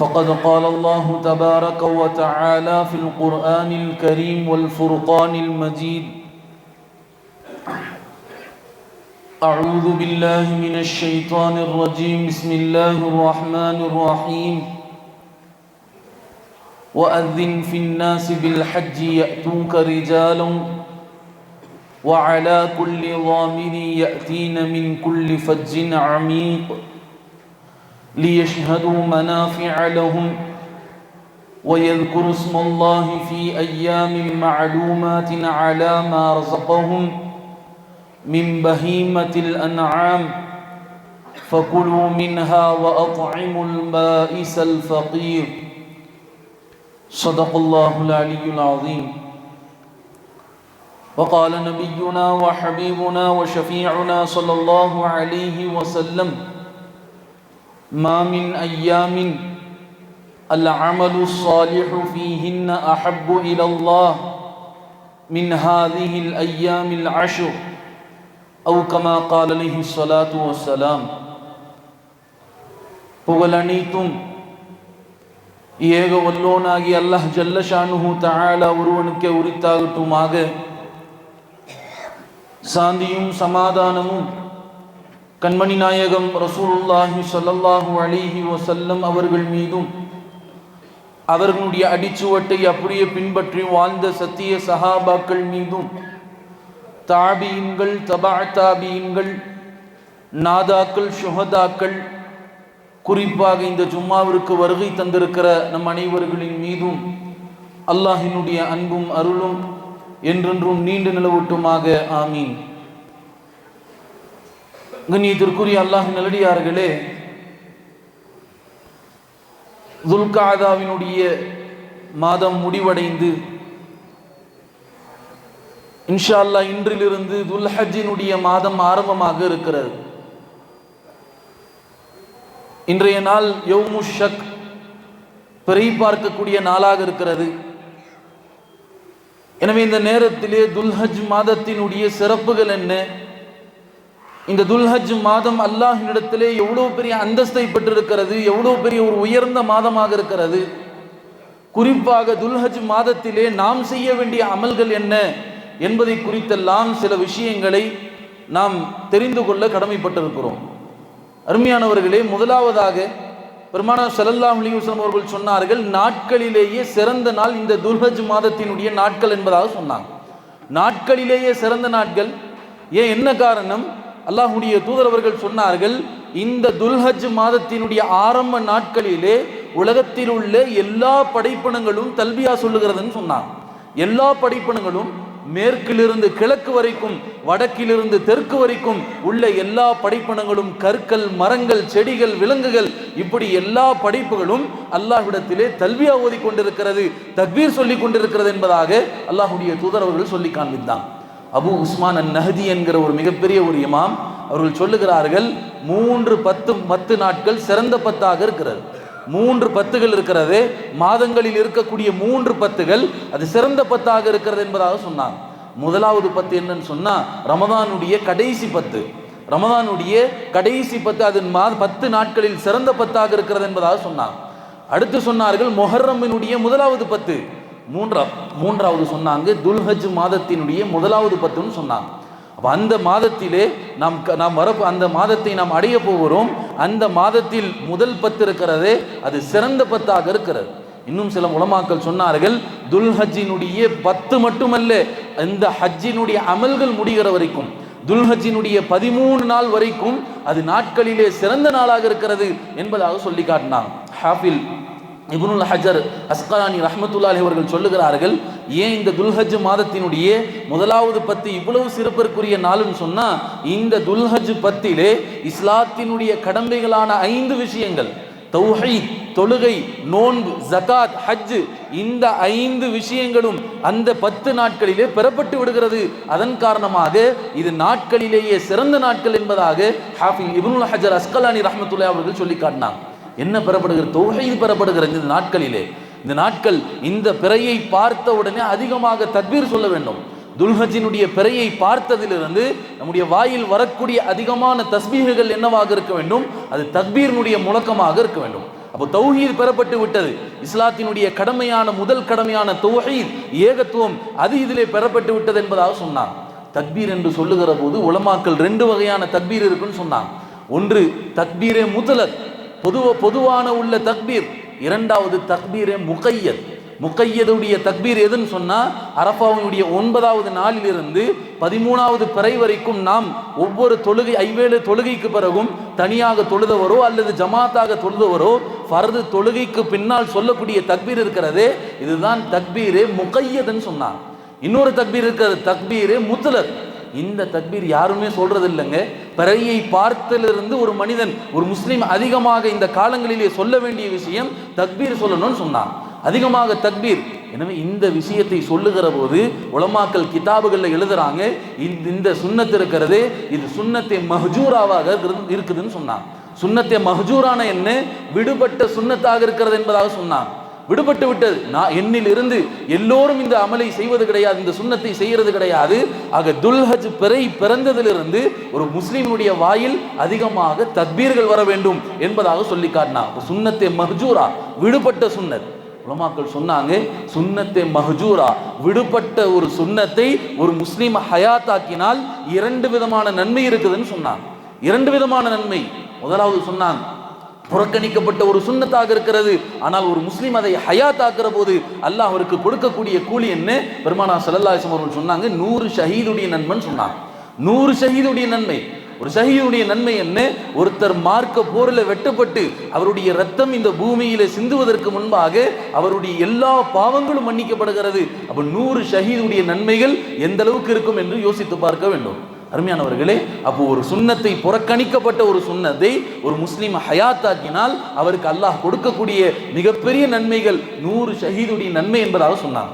فقد قال الله تبارك وتعالى في القرآن الكريم والفرقان المجيد أعوذ بالله من الشيطان الرجيم بسم الله الرحمن الرحيم. وأذن في الناس بالحج يأتوك رجالا وعلى كل ضامر يأتين من كل فج عميق. ليشهدوا منافع لهم ويذكروا اسم الله في أيام معلومات على ما رزقهم من بهيمة الأنعام. فكلوا منها وأطعموا البائس الفقير. صدق الله العلي العظيم. وقال نبينا وحبيبنا وشفيعنا صلى الله عليه وسلم ما من أيام العمل الصالح فيهن أحب إلى الله من هذه الأيام العشر أو كما قال عليه الصلاة والسلام புகழ் அனைத்தும் ஏக வல்லோனாகி அல்லாஹ் ஜல்லஷானுஹு தஆலா ஒருவனுக்கே உரித்தாகட்டுமாக சாந்தியும் சமாதானமும் கண்மணி நாயகம் ரசூலுல்லாஹி சல்லல்லாஹு அலைஹி வசல்லம் அவர்கள் மீதும் அவர்களுடைய அடிச்சுவட்டை அப்படியே பின்பற்றி வாழ்ந்த சத்திய சஹாபாக்கள் மீதும் தாபியின்கள் தபா தாபியின்கள் நாதாக்கள் சுஹதாக்கள் குறிப்பாக இந்த ஜும்மாவிற்கு வருகை தந்திருக்கிற நம் அனைவர்களின் மீதும் அல்லாஹினுடைய அன்பும் அருளும் என்றென்றும் நீண்டு நிலவட்டுமாக. ஆமீன். கண்ணியத்திற்குரிய அல்லாஹ் நல்லடியார்களே துல்காதாவினுடைய மாதம் முடிவடைந்து இன்ஷா அல்லா இன்றிலிருந்து துல்ஹஜினுடைய மாதம் ஆரம்பமாக இருக்கிறது. இன்றைய நாள் யௌமு ஷக் பிறை பார்க்கக்கூடிய நாளாக இருக்கிறது. எனவே இந்த நேரத்திலே துல்ஹஜ் மாதத்தினுடைய சிறப்புகள் என்ன? இந்த துல்ஹஜ் மாதம் அல்லாஹினிடத்திலே எவ்வளோ பெரிய அந்தஸ்தை பெற்றிருக்கிறது எவ்வளோ பெரிய ஒரு உயர்ந்த மாதமாக இருக்கிறது. குறிப்பாக துல்ஹஜ் மாதத்திலே நாம் செய்ய வேண்டிய அமல்கள் என்ன என்பதை குறித்தெல்லாம் சில விஷயங்களை நாம் தெரிந்து கொள்ள கடமைப்பட்டிருக்கிறோம். அருமையானவர்களே முதலாவதாக பெருமானா சல்லல்லாஹ் அலிவசம் அவர்கள் சொன்னார்கள் நாட்களிலேயே சிறந்த நாள் இந்த துல்ஹஜ் மாதத்தினுடைய நாட்கள் என்பதாக சொன்னாங்க. நாட்களிலேயே சிறந்த நாட்கள் ஏன் என்ன காரணம்? அல்லாஹுடைய தூதரவர்கள் சொன்னார்கள் இந்த துல்ஹஜ் மாதத்தினுடைய ஆரம்ப நாட்களிலே உலகத்தில் உள்ள எல்லா படைப்பினங்களும் தல்வியா சொல்லுகிறதுன்னு சொன்னார் எல்லா படைப்பினங்களும் மேற்கிலிருந்து கிழக்கு வரைக்கும் வடக்கிலிருந்து தெற்கு வரைக்கும் உள்ள எல்லா படைப்பணங்களும் கற்கள் மரங்கள் செடிகள் விலங்குகள் இப்படி எல்லா படைப்புகளும் அல்லாஹ்விடத்திலே தல்வியா ஓதி கொண்டிருக்கிறது சொல்லிக் சொல்லி கொண்டிருக்கிறது என்பதாக அல்லாஹுடைய தூதரவர்கள் சொல்லி காண்பித்தான் அபு உஸ்மான் அன் நஹதி என்கிற ஒரு மிகப்பெரிய ஒரு இமாம் அவர்கள் சொல்லுகிறார்கள் மூன்று பத்து பத்து நாட்கள் சிறந்த பத்தாக இருக்கிறது. மூன்று பத்துகள் இருக்கிறது மாதங்களில் இருக்கக்கூடிய மூன்று பத்துகள் அது சிறந்த பத்தாக இருக்கிறது என்பதாக சொன்னாங்க. முதலாவது பத்து என்னன்னு சொன்னா ரமதானுடைய கடைசி பத்து. ரமதானுடைய கடைசி பத்து அது மா பத்து நாட்களில் சிறந்த பத்தாக இருக்கிறது என்பதாக சொன்னாங்க. அடுத்து சொன்னார்கள் மொஹர்ரமினுடைய முதலாவது பத்து. மூன்றா மூன்றாவது சொன்னாங்க துல்ஹஜ் மாதத்தினுடைய முதலாவது பத்துன்னு சொன்னாங்க. அப்போ அந்த மாதத்திலே நாம் நாம் வர அந்த மாதத்தை நாம் அடைய போகிறோம் அந்த மாதத்தில் முதல் பத்து இருக்கிறதே அது சிறந்த பத்தாக இருக்கிறது. இன்னும் சில உலமாக்கள் சொன்னார்கள் துல்ஹஜினுடைய பத்து மட்டுமல்ல இந்த ஹஜ்ஜினுடைய அமல்கள் முடிகிற வரைக்கும் துல்ஹஜினுடைய பதிமூணு நாள் வரைக்கும் அது நாட்களிலே சிறந்த நாளாக இருக்கிறது என்பதாக சொல்லி காட்டினாங்க. ஹாஃபில் இபுனுல் ஹஜர் அஸ்கலானி ரஹ்மத்துல்லாஹி அவர்கள் சொல்லுகிறார்கள் ஏன் இந்த துல்ஹஜ் மாதத்தினுடைய முதலாவது பத்து இவ்வளவு சிறப்பிற்குரிய நாள்னு சொன்னால் இந்த துல்ஹஜ் பத்திலே இஸ்லாத்தினுடைய கடமைகளான ஐந்து விஷயங்கள் தௌஹை தொழுகை நோன்பு ஜகாத் ஹஜ்ஜு இந்த ஐந்து விஷயங்களும் அந்த பத்து நாட்களிலே பெறப்பட்டு விடுகிறது. அதன் காரணமாக இது நாட்களிலேயே சிறந்த நாட்கள் என்பதாக ஹாஃபி இபுனுல் ஹஜர் அஸ்கலானி ரஹமத்துல்லா அவர்கள் சொல்லி காட்டினாங்க. என்ன பெறப்படுகிற தொகைது பெறப்படுகிற இந்த நாட்களிலே இந்த நாட்கள் இந்த பிறையை பார்த்த உடனே அதிகமாக தக்பீர் சொல்ல வேண்டும். துல்ஹஜினுடைய பிறையை பார்த்ததிலிருந்து நம்முடைய வாயில் வரக்கூடிய அதிகமான தஸ்பீகுகள் என்னவாக இருக்க வேண்டும்? அது தக்பீரினுடைய முழக்கமாக இருக்க வேண்டும். அப்போ தௌஹீத் பெறப்பட்டு விட்டது. இஸ்லாத்தினுடைய கடமையான முதல் கடமையான தௌஹீத் ஏகத்துவம் அது இதிலே பெறப்பட்டு விட்டது என்பதாக சொன்னான். தக்பீர் என்று சொல்லுகிற போது உலமாக்கள் ரெண்டு வகையான தக்பீர் இருக்குன்னு சொன்னான் ஒன்று தக்பீரே முதலத் பொதுவ பொதுவான உள்ள தக்பீர். இரண்டாவது தக்பீரே முகையத். முக்கையதுடைய தக்பீர் எதுன்னு சொன்னால் அரபாவுடைய ஒன்பதாவது நாளிலிருந்து பதிமூணாவது பிறை வரைக்கும் நாம் ஒவ்வொரு தொழுகை ஐவேளு தொழுகைக்கு பிறகும் தனியாக தொழுதவரோ அல்லது ஜமாத்தாக தொழுதவரோ ஃபர்து தொழுகைக்கு பின்னால் சொல்லக்கூடிய தக்பீர் இருக்கிறதே இதுதான் தக்பீரே முக்கையதுன்னு சொன்னான் இன்னொரு தக்பீர் இருக்கிறது தக்பீரே முத்தலர் இந்த தக்பீர் யாருமே சொல்றது இல்லைங்க பிறையை பார்த்தலிருந்து ஒரு மனிதன் ஒரு முஸ்லீம் அதிகமாக இந்த காலங்களிலே சொல்ல வேண்டிய விஷயம் தக்பீர் சொல்லணும்னு சொன்னான். அதிகமாக தக்பீர் எனவே இந்த விஷயத்தை சொல்லுகிற போது உலமாக்கள் கிதாபுகளில் எழுதுறாங்க இந்த இந்த சுண்ணத்து இருக்கிறது இது சுண்ணத்தை மஹஜூராவாக இருக்குதுன்னு சொன்னான். சுண்ணத்தை மஹஜூரான என்ன? விடுபட்ட சுண்ணத்தாக இருக்கிறது என்பதாக சொன்னான். விடுபட்டு விட்டது. நான் என்னில் இருந்து எல்லோரும் இந்த அமலை செய்வது கிடையாது இந்த சுண்ணத்தை செய்யறது கிடையாது. ஆக துல்ஹஜ் பிறை பிறந்ததிலிருந்து ஒரு முஸ்லீமுடைய வாயில் அதிகமாக தத்பீர்கள் வர வேண்டும் என்பதாக சொல்லி காட்டினா சுண்ணத்தை சுன்னத்தே மஹஜூரா? விடுபட்ட சுன்னத் உலமாக்கள் சொன்னாங்க சுண்ணத்தை மஹஜூரா? விடுபட்ட ஒரு சுன்னத்தை ஒரு முஸ்லீம் ஹயாத்தாக்கினால் இரண்டு விதமான நன்மை இருக்குதுன்னு சொன்னாங்க. இரண்டு விதமான நன்மை. முதலாவது சொன்னாங்க புறக்கணிக்கப்பட்ட ஒரு சுண்ணத்தாக இருக்கிறது. ஆனால் ஒரு முஸ்லீம் அதை ஹயாத்தாக்குற போது அல்லாஹ் அவருக்கு கொடுக்கக்கூடிய கூலி என்ன? பெருமானா சல்லல்லாஹு அவர்கள் சொன்னாங்க நூறு ஷஹீதுடைய நன்மைன்னு சொன்னாங்க. நூறு ஷஹீதுடைய நன்மை. ஒரு ஷஹீதுடைய நன்மை என்ன? ஒருத்தர் மார்க்க போரில் வெட்டப்பட்டு அவருடைய ரத்தம் இந்த பூமியில சிந்துவதற்கு முன்பாக அவருடைய எல்லா பாவங்களும் மன்னிக்கப்படுகிறது. அப்ப நூறு ஷஹீதுடைய நன்மைகள் எந்த அளவுக்கு இருக்கும் என்று யோசித்து பார்க்க வேண்டும். அருமையானவர்களே அப்போ ஒரு சுண்ணத்தை புறக்கணிக்கப்பட்ட ஒரு சுண்ணத்தை ஒரு முஸ்லீம் ஹயாத்தாக்கினால் அவருக்கு அல்லாஹ் கொடுக்கக்கூடிய மிகப்பெரிய நன்மைகள் நூறு ஷஹீதுடைய நன்மை என்பதாக சொன்னாங்க.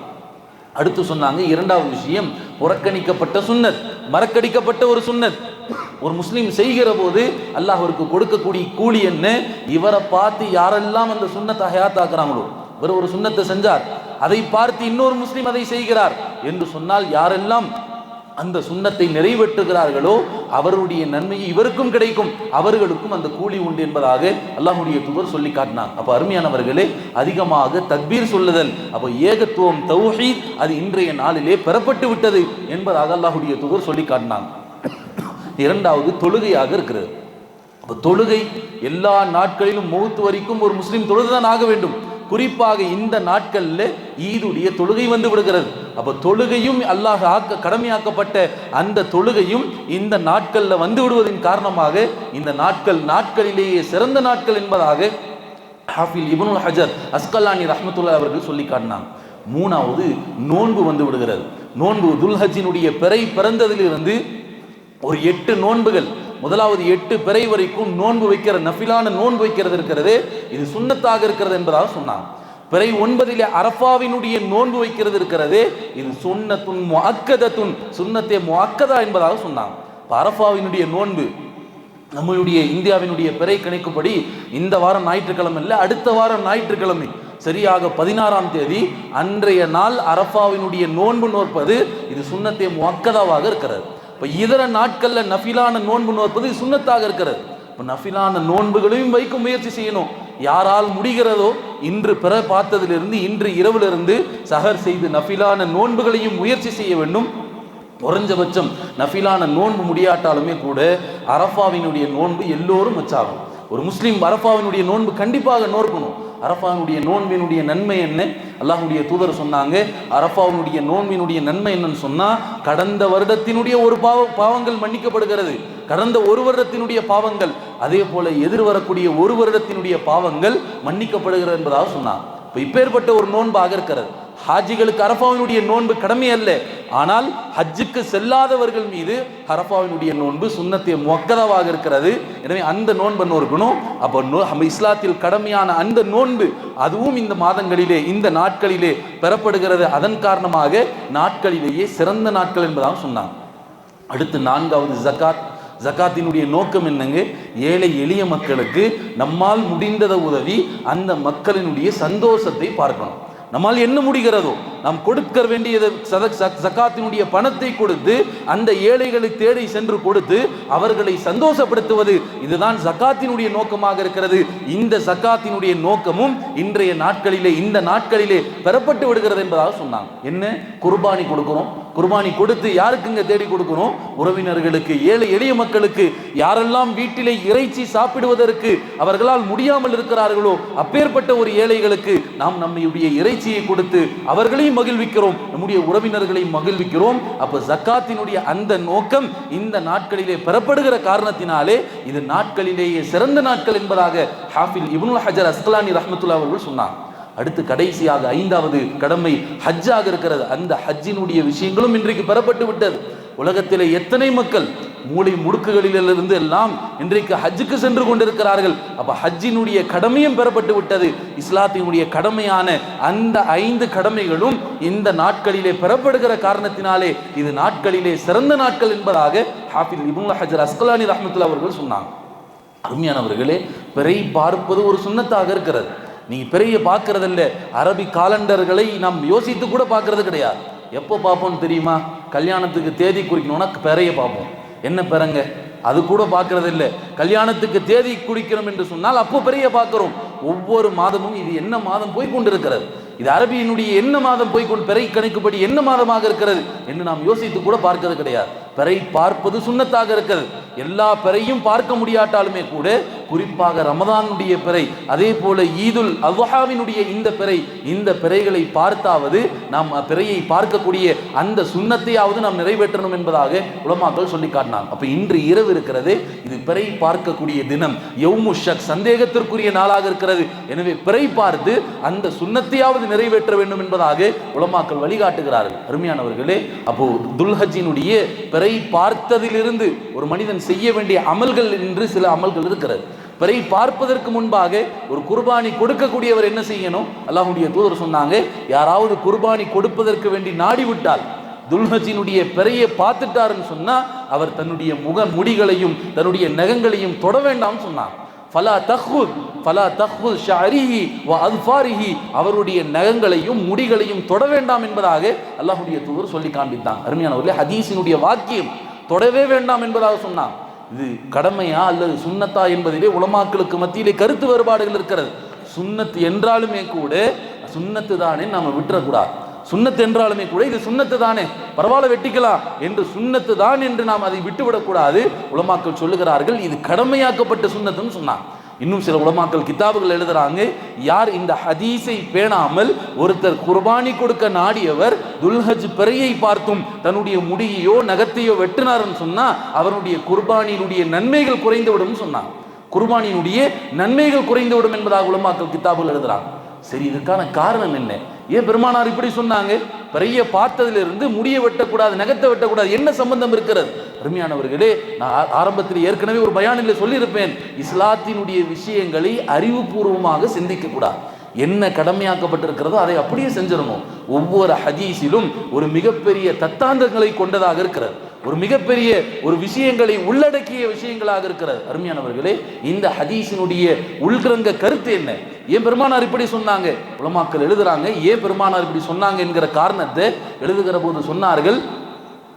அடுத்து சொன்னாங்க இரண்டாவது விஷயம் புறக்கணிக்கப்பட்ட சுன்னத் மறக்கடிக்கப்பட்ட ஒரு சுன்னத் ஒரு முஸ்லீம் செய்கிற போது அல்லாஹ் அவருக்கு கொடுக்கக்கூடிய கூலி என்ன? இவரை பார்த்து யாரெல்லாம் அந்த சுண்ணத்தை ஹயாத்தாக்குறாங்களோ இவர் ஒரு சுண்ணத்தை செஞ்சார் அதை பார்த்து இன்னொரு முஸ்லீம் அதை செய்கிறார் என்று சொன்னால் யாரெல்லாம்? அந்த சுண்ணத்தை நிறைவேற்றுகிறார்களோ அவருடைய நன்மை இவருக்கும் கிடைக்கும் அவர்களுக்கும் அந்த கூலி உண்டு என்பதாக அல்லாஹுடைய தூதர் சொல்லி காட்டினார். அப்போ அருமையானவர்களே அதிகமாக தக்பீர் சொல்லுதல் அப்போ ஏகத்துவம் தௌஹி அது இன்றைய நாளிலே பெறப்பட்டு விட்டது என்பதாக அல்லாஹுடைய தூதர் சொல்லி காட்டினாங்க இரண்டாவது தொழுகையாக இருக்கிறது. அப்போ தொழுகை எல்லா நாட்களிலும் முகத்து வரைக்கும் ஒரு முஸ்லீம் தொழுதுதான் ஆக வேண்டும். குறிப்பாக இந்த நாட்களில் ஈதுடைய தொழுகை வந்து விடுகிறது. அப்போ தொழுகையும் அல்லாஹ் ஆக்க கடமையாக்கப்பட்ட அந்த தொழுகையும் இந்த நாட்களில் வந்து விடுவதன் காரணமாக இந்த நாட்கள் நாட்களிலேயே சிறந்த நாட்கள் என்பதாக ஹாஃபில் இபனுல் ஹஜர் அஸ்கலானி ரஹ்மத்துல்லா அவர்கள் சொல்லி காட்டினாங்க. மூணாவது நோன்பு வந்து விடுகிறது. நோன்பு துல்ஹஜினுடைய பிறை பிறந்ததிலிருந்து ஒரு எட்டு நோன்புகள் முதலாவது எட்டு பிறை வரைக்கும் நோன்பு வைக்கிற நஃபிலான நோன்பு வைக்கிறது இருக்கிறது. இது சுண்ணத்தாக இருக்கிறது என்பதாக சொன்னாங்க பிறை ஒன்பதிலே அரஃபாவினுடைய நோன்பு வைக்கிறது இருக்கிறது. இது சுண்ணத்துன் முஅக்கதத்துன் சுன்னத்தே முஅக்கதா என்பதாக சொன்னாங்க இப்ப அரஃபாவினுடைய நோன்பு நம்மளுடைய இந்தியாவினுடைய பிறை கணிக்கும்படி இந்த வாரம் ஞாயிற்றுக்கிழமை இல்லை அடுத்த வாரம் ஞாயிற்றுக்கிழமை சரியாக பதினாறாம் தேதி அன்றைய நாள் அரஃபாவினுடைய நோன்பு நோற்பது இது சுன்னத்தே முக்கதாவாக இருக்கிறது. இப்போ இதர நாட்களில் நஃபிலான நோன்பு நோற்பது சுண்ணத்தாக இருக்கிறது. இப்போ நஃபிலான நோன்புகளையும் வைக்க முயற்சி செய்யணும். யாரால் முடிகிறதோ இன்று பிற பார்த்ததிலிருந்து இன்று இரவிலிருந்து சகர் செய்து நஃபிலான நோன்புகளையும் முயற்சி செய்ய வேண்டும். குறைஞ்சபட்சம் நஃபிலான நோன்பு முடியாட்டாலுமே கூட அரஃபாவினுடைய நோன்பு எல்லோரும் வச்சாகும் ஒரு முஸ்லீம் அரஃபாவினுடைய நோன்பு கண்டிப்பாக நோர்க்கணும் அரஃபாவினுடைய நோன்பினுடைய நன்மை என்ன? அல்லாஹுடைய தூதர் சொன்னாங்க அரஃபாவினுடைய நோன்பினுடைய நன்மை என்னன்னு சொன்னா கடந்த வருடத்தினுடைய ஒரு பாவ பாவங்கள் மன்னிக்கப்படுகிறது. கடந்த ஒரு வருடத்தினுடைய பாவங்கள் அதே போல எதிர்வரக்கூடிய ஒரு வருடத்தினுடைய பாவங்கள் மன்னிக்கப்படுகிறது என்பதாக சொன்னார் இப்போ இப்பேற்பட்ட ஒரு நோன்பாக இருக்கிறது. ஹாஜிகளுக்கு அரபாவினுடைய நோன்பு கடமை அல்ல. ஆனால் ஹஜ்ஜுக்கு செல்லாதவர்கள் மீது அரஃபாவினுடைய நோன்பு சுண்ணத்தை மொக்கதவாக இருக்கிறது. எனவே அந்த நோன்பை நோர்க்கணும் அப்போ நோ இஸ்லாத்தில் கடமையான அந்த நோன்பு அதுவும் இந்த மாதங்களிலே இந்த நாட்களிலே பெறப்படுகிறது. அதன் காரணமாக நாட்களிலேயே சிறந்த நாட்கள் என்பதாக சொன்னாங்க. அடுத்து நான்காவது ஜக்காத். ஜக்காத்தினுடைய நோக்கம் என்னங்க? ஏழை எளிய மக்களுக்கு நம்மால் முடிந்ததை உதவி அந்த மக்களினுடைய சந்தோஷத்தை பார்க்கணும். நம்மால் என்ன முடிகிறதோ நாம் கொடுக்க வேண்டியது சக்காத்தினுடைய பணத்தை கொடுத்து அந்த ஏழைகளை தேடி சென்று கொடுத்து அவர்களை சந்தோஷப்படுத்துவது இதுதான் சக்காத்தினுடைய நோக்கமாக இருக்கிறது. இந்த சக்காத்தினுடைய நோக்கமும் இன்றைய நாட்களிலே இந்த நாட்களிலே பெறப்பட்டு விடுகிறது என்பதாக சொன்னாங்க. என்ன? குர்பானி கொடுக்கிறோம். குர்பானி கொடுத்து யாருக்குங்க தேடி கொடுக்கணும் உறவினர்களுக்கு ஏழை எளிய மக்களுக்கு. யாரெல்லாம் வீட்டிலே இறைச்சி சாப்பிடுவதற்கு அவர்களால் முடியாமல் இருக்கிறார்களோ அப்பேற்பட்ட ஒரு ஏழைகளுக்கு நாம் நம்முடைய இறைச்சியை கொடுத்து அவர்களையும் மகிழ்விக்கிறோம். நம்முடைய உறவினர்களை மகிழ்விக்கிறோம். அப்ப ஜக்காத்தினுடைய அந்த நோக்கம் இந்த நாட்களிலே பெறப்படுகிற காரணத்தினாலே இது நாட்களிலேயே சிறந்த நாட்கள் என்பதாக ஹாஃபில் இப்னுல் ஹஜர் அஸ்கலானி ரஹமத்துல்லா அவர்கள் சொன்னார். அடுத்து கடைசியாக ஐந்தாவது கடமை ஹஜ்ஜாக இருக்கிறது. அந்த ஹஜ்ஜினுடைய விஷயங்களும் இன்றைக்கு பெறப்பட்டு விட்டது. உலகத்திலே எத்தனை மக்கள் மூளை முடுக்குகளிலிருந்து எல்லாம் இன்றைக்கு ஹஜ்ஜுக்கு சென்று கொண்டிருக்கிறார்கள். அப்ப ஹஜ்ஜினுடைய கடமையும் பெறப்பட்டு விட்டது. இஸ்லாத்தினுடைய கடமையான அந்த ஐந்து கடமைகளும் இந்த நாட்களிலே பெறப்படுகிற காரணத்தினாலே இது நாட்களிலே சிறந்த நாட்கள் என்பதாக ஹாஃபில் இபுல் ஹஜர் அஸ்கலானி ரஹமத்துல்லா அவர்கள் சொன்னாங்க. அருமையானவர்களே பிறை பார்ப்பது ஒரு சுண்ணத்தாக இருக்கிறது. நீ பிறைய பார்க்கறதில்ல. அரபி காலண்டர்களை நாம் யோசித்து கூட பார்க்கறது கிடையாது. எப்போ பார்ப்போம்னு தெரியுமா? கல்யாணத்துக்கு தேதி குறிக்கணும்னா பிறைய பார்ப்போம். என்ன பிறங்க அது கூட பார்க்கறது இல்லை கல்யாணத்துக்கு தேதி குடிக்கணும் என்று சொன்னால் அப்போ பெரிய பார்க்கிறோம். ஒவ்வொரு மாதமும் இது என்ன மாதம் போய் கொண்டிருக்கிறது? இது அரபியினுடைய என்ன மாதம் போய் கொண்டு பிறை கணக்குப்படி என்ன மாதமாக இருக்கிறது? என்று நாம் யோசித்து கூட பார்க்கிறது கிடையாது. பிறை பார்ப்பது சுண்ணத்தாக இருக்கிறது. எல்லா பிறையும் பார்க்க முடியாட்டாலுமே கூட குறிப்பாக ரமதானுடைய பிறை அதே போல ஈதுல் அல்வஹாவினுடைய இந்த பிறை இந்த பிறைகளை பார்த்தாவது நாம் பிறையை பார்க்கக்கூடிய அந்த சுண்ணத்தையாவது நாம் நிறைவேற்றணும் என்பதாக உலமாக்கள் சொல்லி காட்டினாங்க. அப்போ இன்று இரவு இருக்கிறது. இது பிறை பார்க்கக்கூடிய தினம். யவுமுஷக் சந்தேகத்திற்குரிய நாளாக இருக்கிறது. எனவே பிறை பார்த்து அந்த சுண்ணத்தையாவது நிறைவேற்ற வேண்டும் என்பதாக உலமாக்கள் வழிகாட்டுகிறார்கள். அருமையானவர்களே அப்போ துல்ஹஜினுடைய பிறை பார்த்ததிலிருந்து ஒரு மனிதன் செய்ய வேண்டிய அமல்கள் என்று சில அமல்கள் இருக்கிறது. பிறை பார்ப்பதற்கு முன்பாக ஒரு குர்பானி கொடுக்கக்கூடியவர் என்ன செய்யணும்? அல்லாஹுடைய தூதர் சொன்னாங்க யாராவது குர்பானி கொடுப்பதற்கு வேண்டி நாடி விட்டால் துல்ஹஜினுடைய பிறையை பார்த்துட்டாருன்னு சொன்னா அவர் தன்னுடைய முக முடிகளையும் தன்னுடைய நகங்களையும் தொட வேண்டாம்னு சொன்னார் ஃபலா தஹ்வுத் ஃபலா தஹ்வுத் ஷஅரிஹி வ அல்ஃபாரிஹி அவருடைய நகங்களையும் முடிகளையும் தொட வேண்டாம் என்பதாக அல்லாஹ்வுடைய தூதர் சொல்லி காண்பித்தான். அருமையானவர்களே ஹதீஸினுடைய வாக்கியம் தொடவே வேண்டாம் என்பதாக சொன்னான். இது கடமையா அல்லது சுன்னத்தா என்பதிலே உலமாக்களுக்கு மத்தியிலே கருத்து வேறுபாடுகள் இருக்கிறது. சுன்னத்து என்றாலுமே கூட சுன்னத்து தானே நாம விட்டுறக்கூடாது. சுண்ணத்து என்றாலுமே கூட இது சுண்ணத்து தானே. பரவாயில்ல வெட்டிக்கலாம். என்று சுண்ணத்து தான் என்று நாம் அதை விட்டுவிடக்கூடாது உலமாக்கள் சொல்லுகிறார்கள் இது கடமையாக்கப்பட்ட சுண்ணத்துன்னு சொன்னான் இன்னும் சில உலமாக்கள் கிதாபுகள் எழுதுறாங்க யார் இந்த ஹதீஸை பேணாமல் ஒருத்தர் குர்பானி கொடுக்க நாடியவர் துல்ஹஜ் பிறையை பார்த்தும் தன்னுடைய முடியையோ நகத்தையோ வெட்டினார்னு சொன்னா அவருடைய குர்பானியினுடைய நன்மைகள் குறைந்துவிடும் சொன்னாங்க. குர்பானியினுடைய நன்மைகள் குறைந்துவிடும் என்பதாக உலமாக்கள் கித்தாபுகள் எழுதுறாங்க. சரி இதுக்கான காரணம் என்ன? ஏன் பெருமானார் இப்படி சொன்னாங்க? பெரிய பார்த்ததிலிருந்து முடிய வெட்டக்கூடாது நகத்தை வெட்டக்கூடாது என்ன சம்பந்தம் இருக்கிறது? அருமையானவர்களே நான் ஆரம்பத்தில் ஏற்கனவே ஒரு பயானில் சொல்லியிருப்பேன் இஸ்லாத்தினுடைய விஷயங்களை அறிவுபூர்வமாக சிந்திக்க கூடாது என்ன கடமையாக்கப்பட்டிருக்கிறதோ அதை அப்படியே செஞ்சிடணும். ஒவ்வொரு ஹதீஸிலும் ஒரு மிகப்பெரிய தத்தாந்தங்களை கொண்டதாக இருக்கிறது. ஒரு மிகப்பெரிய ஒரு விஷயங்களை உள்ளடக்கிய விஷயங்களாக இருக்கிறது. அருமையானவர்களே இந்த ஹதீஸினுடைய உள்கிரங்க கருத்து என்ன? ஏன் பெருமானார் இப்படி சொன்னாங்க? உலமாக்கள் எழுதுறாங்க ஏன் பெருமானார் இப்படி சொன்னாங்க என்கிற காரணத்தை எழுதுகிற போது சொன்னார்கள்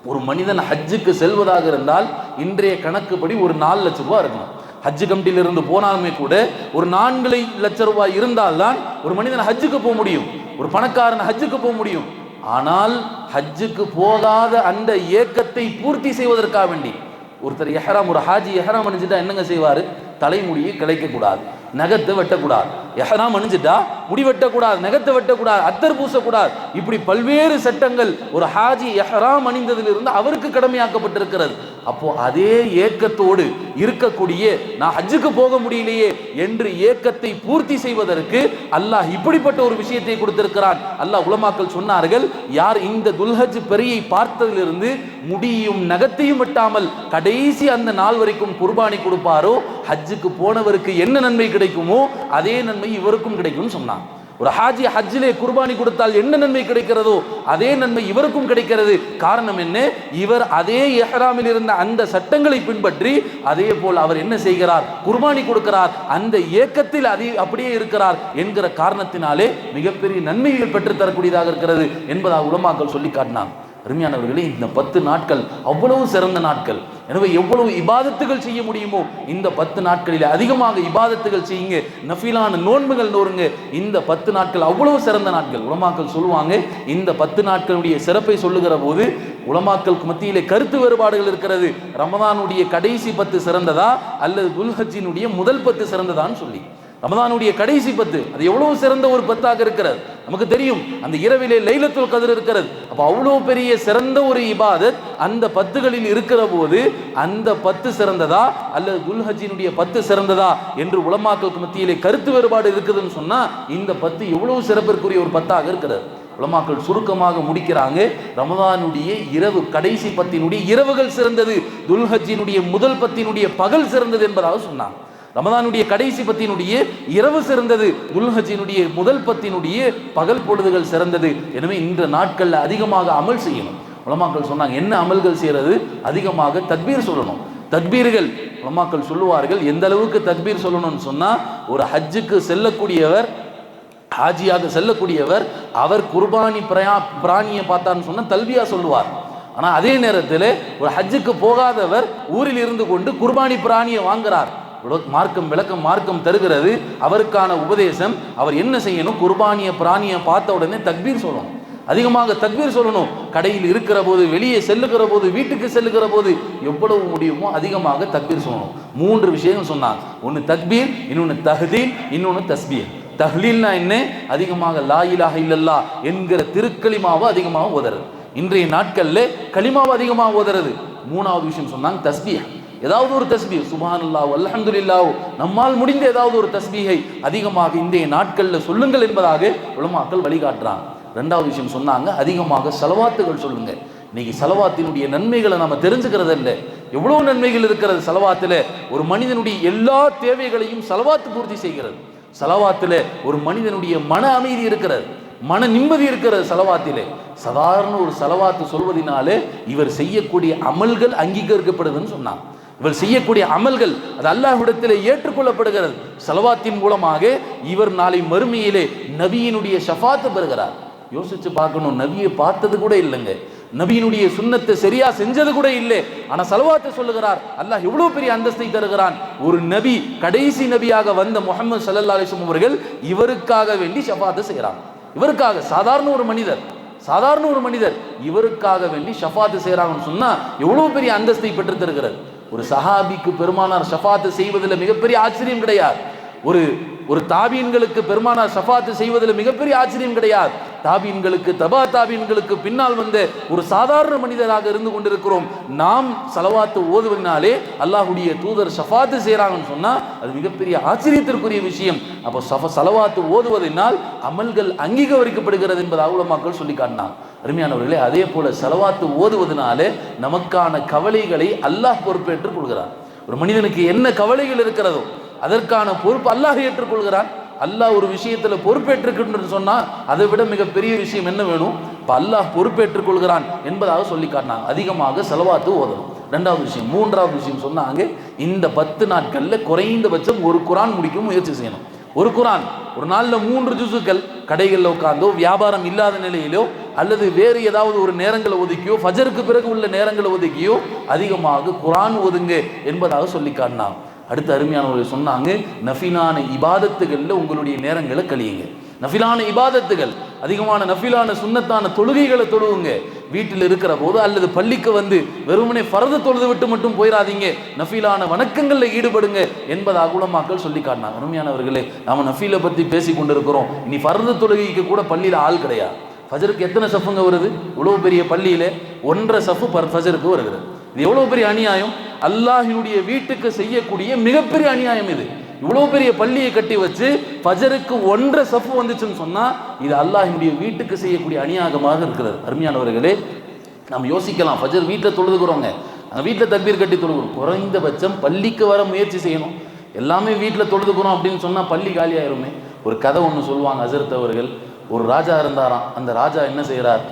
ஒரு மனிதன் ஹஜ்ஜுக்கு செல்வதாக இருந்தால் இன்றைய கணக்குப்படி ஒரு நாலு லட்சம் ரூபாய் இருக்கணும். ஹஜ்ஜு கமிட்டியிலிருந்து போனாலுமே கூட ஒரு நான்கு லட்சம் ரூபாய் இருந்தால்தான் ஒரு மனிதன் ஹஜ்ஜுக்கு போக முடியும். ஒரு பணக்காரன் ஹஜ்ஜுக்கு போக முடியும். ஆனால் ஹஜ்ஜுக்கு போகாத அந்த ஏக்கத்தை பூர்த்தி செய்வதற்காக வேண்டி ஒருத்தர் எஹராம் ஒரு ஹாஜி எஹராம் அணிஞ்சுட்டா என்னங்க செய்வார்? தலைமுடியை கிடைக்கக்கூடாது நகத்தை வெட்டக்கூடாது. எஹராம் அணிஞ்சிட்டா முடி வெட்டக்கூடாது நகத்தை வெட்டக்கூடாது அத்தர் பூசக்கூடாது. இப்படி பல்வேறு சட்டங்கள் ஒரு ஹாஜி எஹராம் அணிந்ததிலிருந்து அவருக்கு கடமையாக்கப்பட்டிருக்கிறது. அப்போ அதே ஏக்கத்தோடு இருக்கக்கூடிய நான் ஹஜ்ஜுக்கு போக முடியலையே என்று ஏக்கத்தை பூர்த்தி செய்வதற்கு அல்லாஹ் இப்படிப்பட்ட ஒரு விஷயத்தை கொடுத்திருக்கிறான். அல்லாஹ் உலமாக்கள் சொன்னார்கள் யார் இந்த துல்ஹஜ் பெரியை பார்த்ததிலிருந்து முடியும் நகத்தையும் வெட்டாமல் கடைசி அந்த நாள் வரைக்கும் குர்பானி கொடுப்பாரோ ஹஜ்ஜுக்கு போனவருக்கு என்ன நன்மை கிடைக்குமோ அதே நன்மை இவருக்கும் கிடைக்கும்னு சொன்னான். ஒரு ஹாஜி ஹஜ்ஜிலே குர்பானி கொடுத்தால் என்ன நன்மை கிடைக்கிறதோ அதே நன்மை இவருக்கும் கிடைக்கிறது. காரணம் என்ன? இவர் அதே எஹராமில் இருந்த அந்த சட்டங்களை பின்பற்றி அதே போல் அவர் என்ன செய்கிறார்? குர்பானி கொடுக்கிறார். அந்த இயக்கத்தில் அதே அப்படியே இருக்கிறார் என்கிற காரணத்தினாலே மிகப்பெரிய நன்மைகள் பெற்றுத்தரக்கூடியதாக இருக்கிறது என்பதாக உலமாக்கள் சொல்லி காட்டினாங்க. அருமையானவர்களே இந்த பத்து நாட்கள் அவ்வளவு சிறந்த நாட்கள். எனவே எவ்வளவு இபாதத்துகள் செய்ய முடியுமோ இந்த பத்து நாட்களில் அதிகமாக இபாதத்துகள் செய்யுங்க. நஃபிலான நோன்புகள் நோருங்க. இந்த பத்து நாட்கள் அவ்வளவு சிறந்த நாட்கள். உலமாக்கள் சொல்லுவாங்க இந்த பத்து நாட்களுடைய சிறப்பை சொல்லுகிற போது உலமாக்களுக்கு மத்தியிலே கருத்து வேறுபாடுகள் இருக்கிறது. ரமதானுடைய கடைசி பத்து சிறந்ததா? அல்லது துல்ஹஜினுடைய முதல் பத்து சிறந்ததான்னு சொல்லி. ரமதானுடைய கடைசி பத்து அது எவ்வளவு சிறந்த ஒரு பத்தாக இருக்கிறது? நமக்கு தெரியும் அந்த இரவிலே லைலத்துல் கதிர் இருக்கிறது. அப்போ அவ்வளோ பெரிய சிறந்த ஒரு இபாதத் அந்த பத்துகளில் இருக்கிற போது அந்த பத்து சிறந்ததா? அல்லது குல்ஹஜினுடைய பத்து சிறந்ததா? என்று உலமாக்களுக்கு மத்தியிலே கருத்து வேறுபாடு இருக்குதுன்னு சொன்னால் இந்த பத்து எவ்வளவு சிறப்பிற்குரிய ஒரு பத்தாக இருக்கிறது. உலமாக்கள் சுருக்கமாக முடிக்கிறாங்க ரமதானுடைய இரவு கடைசி பத்தினுடைய இரவுகள் சிறந்தது துல்ஹஜினுடைய முதல் பத்தினுடைய பகல் சிறந்தது என்பதாக சொன்னாங்க. ரமதானுடைய கடைசி பத்தினுடைய இரவு சிறந்தது துல்ஹஜினுடைய முதல் பத்தினுடைய பகல் பொழுதுகள் சிறந்தது. எனவே இந்த நாட்களில் அதிகமாக அமல் செய்யணும். உலமாக்கள் சொன்னாங்க என்ன அமல்கள் செய்யறது? அதிகமாக தத்பீர் சொல்லணும். தத்பீர்கள் உலமாக்கள் சொல்லுவார்கள் எந்த அளவுக்கு தத்பீர் சொல்லணும்னு சொன்னா ஒரு ஹஜ்ஜுக்கு செல்லக்கூடியவர் ஹாஜியாக செல்லக்கூடியவர் அவர் குர்பானி பிரயா பிராணியை பார்த்தான்னு சொன்னா தல்வியா சொல்லுவார். ஆனால் அதே நேரத்தில் ஒரு ஹஜ்ஜுக்கு போகாதவர் ஊரில் இருந்து கொண்டு குர்பானி பிராணியை வாங்குறார். மார்க்கம் விளக்கம் மார்க்கம் தருகிறது. அவருக்கான உபதேசம் அவர் என்ன செய்யணும்? குர்பானிய பிராணியை பார்த்த உடனே தக்பீர் சொல்லணும். அதிகமாக தக்பீர் சொல்லணும். கடையில் இருக்கிற போது வெளியே செல்லுகிற போது வீட்டுக்கு செல்லுகிற போது எவ்வளவு முடியுமோ அதிகமாக தக்பீர் சொல்லணும். மூன்று விஷயங்கள் சொன்னாங்க. ஒன்று தக்பீர் இன்னொன்று தஹதீல் இன்னொன்று தஸ்பீர். தஹ்லீல்னா என்ன? அதிகமாக லா இலாஹ இல்லல்லா என்கிற திருக்களிமாவை அதிகமாக ஓதுறது இன்றைய நாட்களில் களிமாவை அதிகமாக ஓதுறது மூணாவது விஷயம் சொன்னாங்க தஸ்பீர். ஏதாவது ஒரு தஸ்பீ சுபானுல்லாஹ் அல்ஹம்துலில்லாஹ் நம்மால் முடிந்த ஏதாவது ஒரு தஸ்பீகை அதிகமாக இன்றைய நாட்களில் சொல்லுங்கள் என்பதாக உலமாக்கள் வழிகாட்டுறாங்க. ரெண்டாவது விஷயம் சொன்னாங்க அதிகமாக செலவாத்துகள் சொல்லுங்க. இன்னைக்கு செலவாத்தினுடைய நன்மைகளை நம்ம தெரிஞ்சுக்கிறது இல்லை எவ்வளவு நன்மைகள் இருக்கிறது செலவாத்தில்? ஒரு மனிதனுடைய எல்லா தேவைகளையும் செலவாத்து பூர்த்தி செய்கிறது. செலவாத்தில் ஒரு மனிதனுடைய மன அமைதி இருக்கிறது மன நிம்மதி இருக்கிறது செலவாத்திலே. சாதாரண ஒரு செலவாத்து சொல்வதனாலே இவர் செய்யக்கூடிய அமல்கள் அங்கீகரிக்கப்படுதுன்னு சொன்னாங்க. இவர் செய்யக்கூடிய அமல்கள் அது அல்லாஹ்விடத்தில் ஏற்றுக்கொள்ளப்படுகிறது. செலவாத்தின் மூலமாக இவர் நாளை மறுமையிலே நபியினுடைய ஷஃபாத்து பெறுகிறார். யோசிச்சு பார்க்கணும் நபியை பார்த்தது கூட இல்லைங்க. நபியினுடைய சுண்ணத்தை சரியா செஞ்சது கூட இல்லை. ஆனா செலவாத்து சொல்லுகிறார் அல்லாஹ் எவ்வளவு பெரிய அந்தஸ்தை தருகிறான். ஒரு நபி கடைசி நபியாக வந்த முகமது சல்லா அலிஸ்லம் அவர்கள் இவருக்காக வேண்டி ஷஃபாத்து செய்கிறான் இவருக்காக சாதாரண ஒரு மனிதர் சாதாரண ஒரு மனிதர் இவருக்காக வேண்டி ஷஃபாத்து செய்கிறாங்கன்னு சொன்னா எவ்வளவு பெரிய அந்தஸ்தை பெற்று தருகிறது. ஒரு சஹாபிக்கு பெருமானார் ஷஃபாத்து செய்வதில் மிகப்பெரிய ஆச்சரியம் கிடையாது. ஒரு ஒரு தாபீன்களுக்கு பெருமானார் ஷஃபாத்து செய்வதில் மிகப்பெரிய ஆச்சரியம் கிடையாது. தாபீன்களுக்கு தபா தாபீன்களுக்கு பின்னால் வந்த ஒரு சாதாரண மனிதராக இருந்து கொண்டிருக்கிறோம். நாம் செலவாத்து ஓதுவதனாலே அல்லாஹுடைய தூதர் ஷஃபாத்து செய்கிறாங்கன்னு சொன்னால் அது மிகப்பெரிய ஆச்சரியத்திற்குரிய விஷயம். அப்போ சஃப செலவாத்து ஓதுவதனால் அமல்கள் அங்கீகரிக்கப்படுகிறது என்பதாக மக்கள் சொல்லி காட்டினாங்க. அருமையானவர்களே அதே போல செலவாத்து ஓதுவதனாலே நமக்கான கவலைகளை அல்லாஹ் பொறுப்பேற்றுக் கொள்கிறார் ஒரு மனிதனுக்கு என்ன கவலைகள் இருக்கிறதோ அதற்கான பொறுப்பு அல்லாஹ் ஏற்றுக்கொள்கிறான். அல்லாஹ் ஒரு விஷயத்துல பொறுப்பேற்றுக்கிட்டு சொன்னா அதை விட மிகப்பெரிய விஷயம் என்ன வேணும்? இப்போ அல்லாஹ் பொறுப்பேற்றுக் கொள்கிறான் என்பதாக சொல்லி காட்டினாங்க. அதிகமாக செலவாத்து ஓதணும். ரெண்டாவது விஷயம் மூன்றாவது விஷயம் சொன்னாங்க இந்த பத்து நாட்களில் குறைந்தபட்சம் ஒரு குரான் முடிக்க முயற்சி செய்யணும். ஒரு குரான் ஒரு நாளில் மூன்று ஜூஸுக்கள் கடைகளில் உட்காந்தோ வியாபாரம் இல்லாத நிலையிலோ அல்லது வேறு ஏதாவது ஒரு நேரங்களை ஒதுக்கியோ ஃபஜருக்கு பிறகு உள்ள நேரங்களை ஒதுக்கியோ அதிகமாக குரான் ஒதுங்க என்பதாக சொல்லி காட்டினான். அடுத்த அருமையானவர்கள் சொன்னாங்க நஃபிலான இபாதத்துகளில் உங்களுடைய நேரங்களை கழியுங்க. நஃபிலான இபாதத்துகள் அதிகமான நஃபிலான சுன்னத்தான தொழுகைகளை தொழுவுங்க. வீட்டில் இருக்கிற போது அல்லது பள்ளிக்கு வந்து வெறுமனே பரத தொழுது விட்டு மட்டும் போயிடாதீங்க நஃபிலான வணக்கங்களில் ஈடுபடுங்க என்பதாக உலமாக்கள் சொல்லி காட்டினாங்க. அருமையானவர்களே நாம் நஃபீலை பற்றி பேசி கொண்டிருக்கிறோம் இனி பரத தொழுகைக்கு கூட பள்ளியில் ஆள் கிடையாது. ஃபஜருக்கு எத்தனை சஃப்புங்க வருது? இவ்வளோ பெரிய பள்ளியில் ஒன்றரை சஃப்பு பர் ஃபஜருக்கு வருகிறது இது எவ்வளோ பெரிய அநியாயம்? அல்லாஹினுடைய வீட்டுக்கு செய்யக்கூடிய மிகப்பெரிய அநியாயம் இது. இவ்வளோ பெரிய பள்ளியை கட்டி வச்சு ஃபஜருக்கு ஒன்றரை சஃப்பு வந்துச்சுன்னு சொன்னால் இது அல்லாஹினுடைய வீட்டுக்கு செய்யக்கூடிய அநியாகமாக இருக்கிறது. அருமையானவர்களே நம்ம யோசிக்கலாம். ஃபஜர் வீட்டில் தொழுதுக்கிறோங்க நாங்கள் வீட்டில் தக்பீர் கட்டி தொழுகிறோம். குறைந்தபட்சம் பள்ளிக்கு வர முயற்சி செய்யணும். எல்லாமே வீட்டில் தொழுதுக்கிறோம் அப்படின்னு சொன்னால் பள்ளி காலியாயிருமே. ஒரு கதை ஒன்று சொல்லுவாங்க அசரத் அவர்கள். ஒரு ராஜா இருந்தாராம். அந்த ராஜா என்ன செய்கிறார்?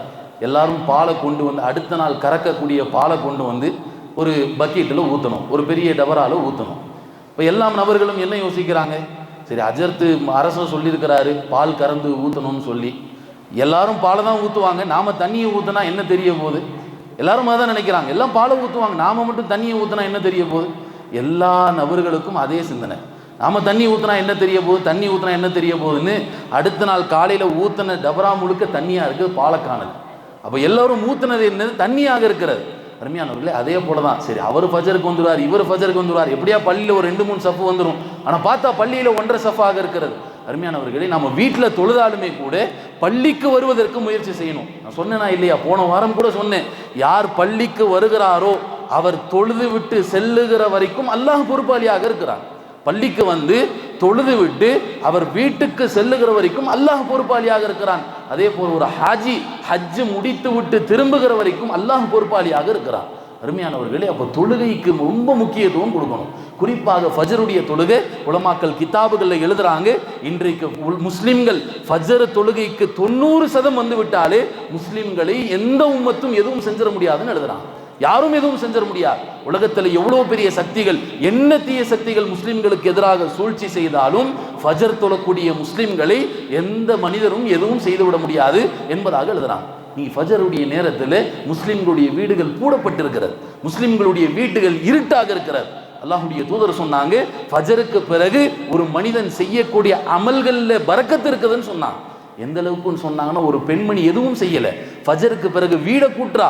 எல்லாரும் பாலை கொண்டு வந்து அடுத்த நாள் கறக்கக்கூடிய பாலை கொண்டு வந்து ஒரு பக்கெட்டில் ஊற்றணும் ஒரு பெரிய டபரால் ஊற்றணும் இப்போ எல்லா நபர்களும் என்ன யோசிக்கிறாங்க? சரி அஜர்த்து அரசர் சொல்லியிருக்கிறாரு பால் கறந்து ஊற்றணும்னு சொல்லி. எல்லாரும் பாலை தான் ஊற்றுவாங்க நாம் தண்ணியை ஊற்றினா என்ன தெரிய போகுது? எல்லாரும் அதான் நினைக்கிறாங்க. எல்லாம் பாலை ஊற்றுவாங்க நாம் மட்டும் தண்ணியை ஊற்றினா என்ன தெரிய போகுது? எல்லா நபர்களுக்கும் அதே சிந்தனை. நாம தண்ணி ஊற்றினா என்ன தெரிய போகுது? தண்ணி ஊற்றினா என்ன தெரிய போகுதுன்னு அடுத்த நாள் காலையில் ஊற்றின டபரா முழுக்க தண்ணியாக இருக்குது பாலக்கானது. அப்போ எல்லாரும் ஊற்றினது என்னது? தண்ணியாக இருக்கிறது. அருமையானவர்களே அதே போல தான் சரி அவர் ஃபஜருக்கு வந்துடுவார் இவர் ஃபஜருக்கு வந்துடுவார் எப்படியா பள்ளியில் ஒரு ரெண்டு மூணு சஃப்பு வந்துடும் ஆனால் பார்த்தா பள்ளியில் ஒன்றரை சஃபாக இருக்கிறது. அருமையானவர்களே நம்ம வீட்டில் தொழுதாலுமே கூட பள்ளிக்கு வருவதற்கு முயற்சி செய்யணும். நான் சொன்னேனா இல்லையா? போன வாரம் கூட சொன்னேன். யார் பள்ளிக்கு வருகிறாரோ அவர் தொழுது விட்டு செல்லுகிற வரைக்கும் அல்லாஹ் பொறுப்பாளியாக இருக்கிறார் பள்ளிக்கு வந்து தொழுது விட்டு அவர் வீட்டுக்கு செல்லுகிற வரைக்கும் அல்லாஹ் பொறுப்பாளியாக இருக்கிறான். அதே போல் ஒரு ஹாஜி ஹஜ்ஜு முடித்து விட்டு திரும்புகிற வரைக்கும் அல்லாஹ் பொறுப்பாளியாக இருக்கிறான். அருமையானவர்களே அப்போ தொழுகைக்கு ரொம்ப முக்கியத்துவம் கொடுக்கணும். குறிப்பாக ஃபஜருடைய தொழுகை உலமாக்கல் கிதாபுகளில் எழுதுறாங்க இன்றைக்கு முஸ்லீம்கள் ஃபஜர் தொழுகைக்கு தொண்ணூறு சதம் வந்து விட்டாலே முஸ்லீம்களை எந்த உம்மத்தும் எதுவும் செஞ்சிட முடியாதுன்னு எழுதுறாங்க யாரும் எதுவும் செஞ்சிட முடியாது. உலகத்தில் எவ்வளோ பெரிய சக்திகள் என்ன தீய சக்திகள் முஸ்லிம்களுக்கு எதிராக சூழ்ச்சி செய்தாலும் ஃபஜர் தொழக்கூடிய முஸ்லிம்களை எந்த மனிதரும் எதுவும் செய்துவிட முடியாது என்பதாக எழுதுறாங்க நீ ஃபஜருடைய நேரத்தில் முஸ்லிம்களுடைய வீடுகள் பூடப்பட்டிருக்கிறது. முஸ்லிம்களுடைய வீடுகள் இருட்டாக இருக்கிறது. அல்லாஹுடைய தூதர் சொன்னாங்க ஃபஜருக்கு பிறகு ஒரு மனிதன் செய்யக்கூடிய அமல்களில் பறக்கத்து இருக்குதுன்னு சொன்னான். எந்த அளவுக்குன்னு சொன்னாங்கன்னா ஒரு பெண்மணி எதுவும் செய்யல. ஃபஜருக்கு பிறகு வீடை கூட்டுறா.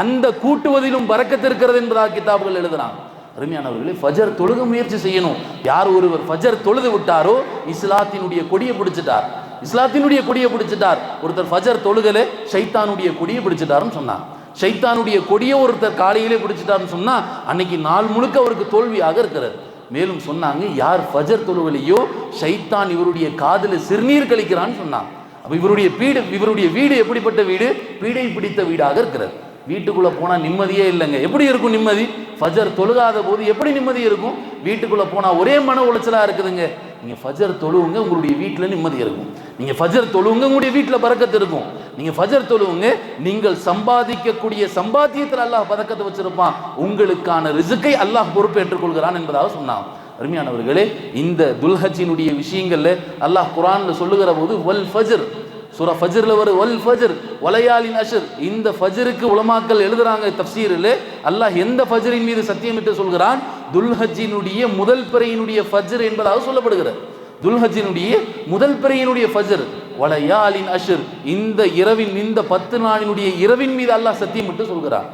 அந்த கூட்டுவதிலும் பறக்கத்து இருக்கிறது என்பதாக கிதாபுகள் எழுதுறாங்க. அருமையானவர்களே ஃபஜர் தொழுக முயற்சி செய்யணும். யார் ஒருவர் ஃபஜர் தொழுது விட்டாரோ இஸ்லாத்தினுடைய கொடியை பிடிச்சிட்டார். இஸ்லாத்தினுடைய கொடியை பிடிச்சிட்டார். ஒருத்தர் ஃபஜர் தொழுகலே ஷைத்தானுடைய கொடியை பிடிச்சிட்டாருன்னு சொன்னார். ஷைத்தானுடைய கொடியை ஒருத்தர் காலையிலே பிடிச்சிட்டாருன்னு சொன்னா அன்னைக்கு நாள் முழுக்க அவருக்கு தோல்வியாக இருக்கிறது. மேலும் சொன்னாங்க யார் ஃபஜர் தொழுவலையோ ஷைத்தான் இவருடைய காதில் சிறுநீர் கழிக்கிறான்னு சொன்னாங்க அப்போ இவருடைய வீடு இவருடைய வீடு எப்படிப்பட்ட வீடு? பீடை பிடித்த வீடாக இருக்கிறது. வீட்டுக்குள்ளே போனால் நிம்மதியே இல்லைங்க. எப்படி இருக்கும் நிம்மதி? ஃபஜர் தொழுகாத போது எப்படி நிம்மதி இருக்கும்? வீட்டுக்குள்ளே போனால் ஒரே மன உளைச்சலாக இருக்குதுங்க. நீங்கள் ஃபஜர் தொழுவுங்க உங்களுடைய வீட்டில் நிம்மதி இருக்கும். நீங்கள் ஃபஜர் தொழுவுங்க உங்களுடைய வீட்டில் பறக்கத்து இருக்கும். நீங்கள் ஃபஜர் தொழுவுங்க நீங்கள் சம்பாதிக்கக்கூடிய சம்பாத்தியத்தில் அல்லாஹ் பதக்கத்தை வச்சுருப்பான். உங்களுக்கான ரிசுக்கை அல்லாஹ் பொறுப்பேற்றுக்கொள்கிறான் என்பதாக சொன்னான். அருமையானவர்களே இந்த துல்ஹஜினுடைய விஷயங்களில் அல்லாஹ் குரானில் சொல்லுகிற போது வல் ஃபஜர் சூரா ஃபஜ்ரில் வரும். ஒல் ஃபஜ்ர் வலையாலின் அஷர். இந்த ஃபஜ்ருக்கு உலமாக்கல் எழுதுகிறாங்க தஃப்சீரில் அல்லாஹ் எந்த ஃபஜ்ரின் மீது சத்தியமிட்டு சொல்கிறான்? துல்ஹஜினுடைய முதல் பிறையினுடைய ஃபஜர் என்பதாக சொல்லப்படுகிறது. துல்ஹஜினுடைய முதல் பிறையினுடைய ஃபஜர் வலையாலின் அஷர். இந்த இரவின் இந்த பத்து நாளினுடைய இரவின் மீது அல்லாஹ் சத்தியமிட்டு சொல்கிறான்.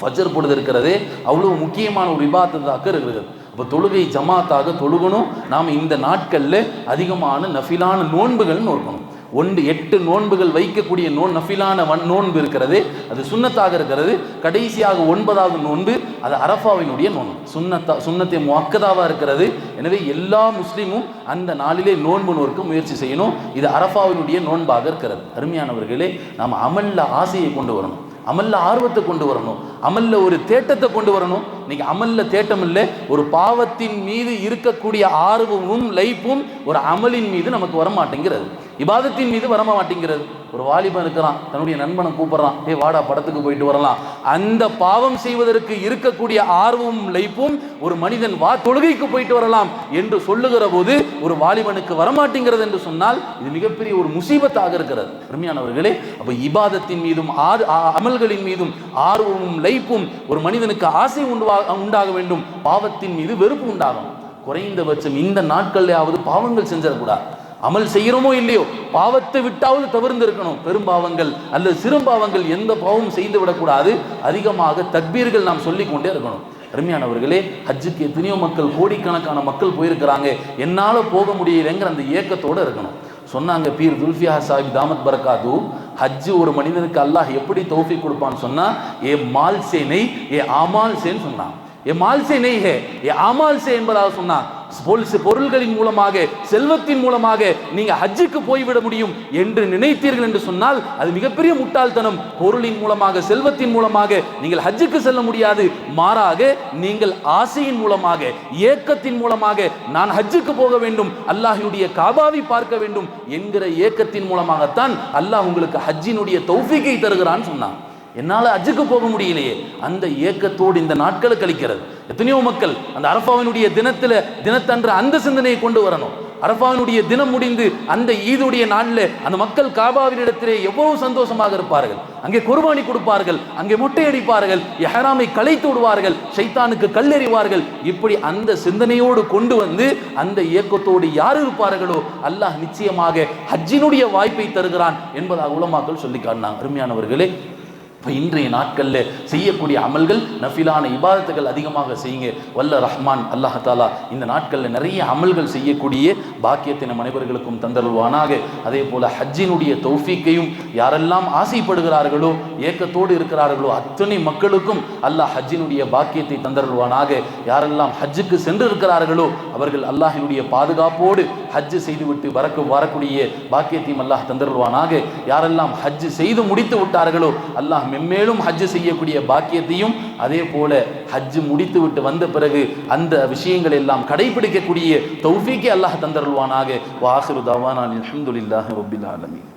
ஃபஜர் பொழுது இருக்கிறதே அவ்வளோ முக்கியமான ஒரு விபாத்ததாக இருக்கிறது. இப்போ தொழுகை ஜமாத்தாக தொழுகணும். நாம் இந்த நாட்களில் அதிகமான நஃபிலான நோன்புகள்னு இருக்கணும் ஒன்று எட்டு நோன்புகள் வைக்கக்கூடிய நோன் நஃபிலான வன் நோன்பு இருக்கிறது. அது சுண்ணத்தாக இருக்கிறது. கடைசியாக ஒன்பதாவது நோன்பு அது அரஃபாவினுடைய நோன்பு. சுண்ணத்தா சுண்ணத்தை முக்கதாவாக இருக்கிறது. எனவே எல்லா முஸ்லீமும் அந்த நாளிலே நோன்பு நோக்க முயற்சி செய்யணும். இது அரஃபாவினுடைய நோன்பாக இருக்கிறது. அருமையானவர்களே நாம் அமல்ல ஆசையை கொண்டு வரணும். அமல்ல ஆர்வத்தை கொண்டு வரணும். அமல்ல ஒரு தேட்டத்தை கொண்டு வரணும். இன்னைக்கு அமல்ல தேட்டம் இல்லை. ஒரு பாவத்தின் மீது இருக்கக்கூடிய ஆர்வமும் லைப்பும் ஒரு அமலின் மீது நமக்கு வர மாட்டேங்கிறது இபாதத்தின் மீது வர மாட்டேங்கிறது. ஒரு வாலிபன் இருக்கிறான் தன்னுடைய நண்பனை கூப்பிடுறான் ஏ வாடா படத்துக்கு போயிட்டு வரலாம். அந்த பாவம் செய்வதற்கு இருக்கக்கூடிய ஆர்வமும் லைப்பும் ஒரு மனிதன் வா தொழுகைக்கு போயிட்டு வரலாம் என்று சொல்லுகிற போது ஒரு வாலிபனுக்கு வரமாட்டேங்கிறது என்று சொன்னால் இது மிகப்பெரிய ஒரு முசீபத்தாக இருக்கிறது. அருமையானவர்களே அப்போ இபாதத்தின் மீதும் ஆர் ஆ- அமல்களின் மீதும் ஆர்வமும் லைப்பும் ஒரு மனிதனுக்கு ஆசை உண்டுவா உண்டாக வேண்டும். பாவத்தின் மீது வெறுப்பு உண்டாகும். குறைந்தபட்சம் இந்த நாட்கள்லையாவது பாவங்கள் செஞ்சிடக்கூடாது. அமல் செய்கிறோமோ இல்லையோ? பாவத்தை விட்டாவது தவிர்ந்து இருக்கணும். பெரும்பாவங்கள் அல்லது சிறும்பாவங்கள் எந்த பாவமும் செய்து விடக்கூடாது. அதிகமாக தக்பீர்கள் நாம் சொல்லிக்கொண்டே இருக்கணும். அருமையானவர்களே ஹஜ்ஜுக்கு எத்தனையோ மக்கள் கோடிக்கணக்கான மக்கள் போயிருக்கிறாங்க. என்னால் போக முடியலைங்கிற அந்த ஏக்கத்தோடு இருக்கணும். சொன்னாங்க பீர் துல்ஃபியா சாஹிப் தாமத் பரகாது. ஹஜ்ஜு ஒரு மனிதனுக்கு அல்லாஹ் எப்படி தௌஃபி கொடுப்பான்னு சொன்னால் ஏ மால்சே நெய் ஏ ஆமால்சேன்னு சொன்னான். ஏ மால் நெய் ஹே ஏ ஆமால்சே என்பதாக சொன்னான். பொருள்களின் மூலமாக செல்வத்தின் மூலமாக நீங்க ஹஜ்ஜுக்கு போய்விட முடியும் என்று நினைத்தீர்கள் என்று சொன்னால் அது மிகப்பெரிய முட்டாள்தனம். பொருளின் மூலமாக செல்வத்தின் மூலமாக நீங்கள் ஹஜ்ஜுக்கு செல்ல முடியாது. மாறாக நீங்கள் ஆசையின் மூலமாக ஏக்கத்தின் மூலமாக நான் ஹஜ்ஜுக்கு போக வேண்டும் அல்லாஹினுடைய காபாவை பார்க்க வேண்டும் என்கிற ஏக்கத்தின் மூலமாகத்தான் அல்லாஹ் உங்களுக்கு ஹஜ்ஜினுடைய தௌஃபிகை தருகிறான்னு சொன்னான். என்னால் அஜுக்கு போக முடியலையே. அந்த ஏக்கத்தோடு இந்த நாட்களை கழிக்கிறது. எத்தனையோ மக்கள் அந்த அரபாவினுடைய தினத்தில் தினத்தன்று அந்த சிந்தனையை கொண்டு வரணும். அரஃபாவினுடைய தினம் முடிந்து அந்த ஈதுடைய நாளில் அந்த மக்கள் காபாவினிடத்திலே எவ்வளவு சந்தோஷமாக இருப்பார்கள். அங்கே குர்பானி கொடுப்பார்கள் அங்கே முட்டையடிப்பார்கள் எஹராமை களைத்து விடுவார்கள் ஷைத்தானுக்கு கல்லெறிவார்கள். இப்படி அந்த சிந்தனையோடு கொண்டு வந்து அந்த இயக்கத்தோடு யார் இருப்பார்களோ அல்லாஹ் நிச்சயமாக ஹஜ்ஜினுடைய வாய்ப்பை தருகிறான் என்பதாக உலமாக்கள் சொல்லி காட்டினாங்க. அருமையானவர்களே இப்போ இன்றைய நாட்களில் செய்யக்கூடிய அமல்கள் நஃபிலான இபாதத்துகள் அதிகமாக செய்யுங்க. வல்ல ரஹ்மான் அல்லாஹ் தாலா இந்த நாட்களில் நிறைய அமல்கள் செய்யக்கூடிய பாக்கியத்தை நம் அனைவர்களுக்கும் தந்தருவானாக அதே போல் ஹஜ்ஜினுடைய தௌஃபீக்கையும் யாரெல்லாம் ஆசைப்படுகிறார்களோ ஏக்கத்தோடு இருக்கிறார்களோ அத்தனை மக்களுக்கும் அல்லாஹ் ஹஜ்ஜினுடைய பாக்கியத்தை தந்தருவானாக யாரெல்லாம் ஹஜ்ஜுக்கு சென்று இருக்கிறார்களோ அவர்கள் அல்லாஹினுடைய பாதுகாப்போடு ஹஜ்ஜு செய்துவிட்டு வரக்கு வரக்கூடிய பாக்கியத்தையும் அல்லாஹ் தந்தருவானாக யாரெல்லாம் ஹஜ்ஜு செய்து முடித்து விட்டார்களோ அல்லாஹ் மென்மேலும் ஹஜ்ஜு செய்யக்கூடிய பாக்கியத்தையும் அதே போல ஹஜ்ஜு முடித்து விட்டு வந்த பிறகு அந்த விஷயங்கள் எல்லாம் கடைபிடிக்கக்கூடிய தௌஃபீக்கை அல்லாஹ் தந்தருள்வானாக. வாஹிரு தவானான் அல்ஹம்துலில்லாஹி ரப்பில் ஆலமீன்.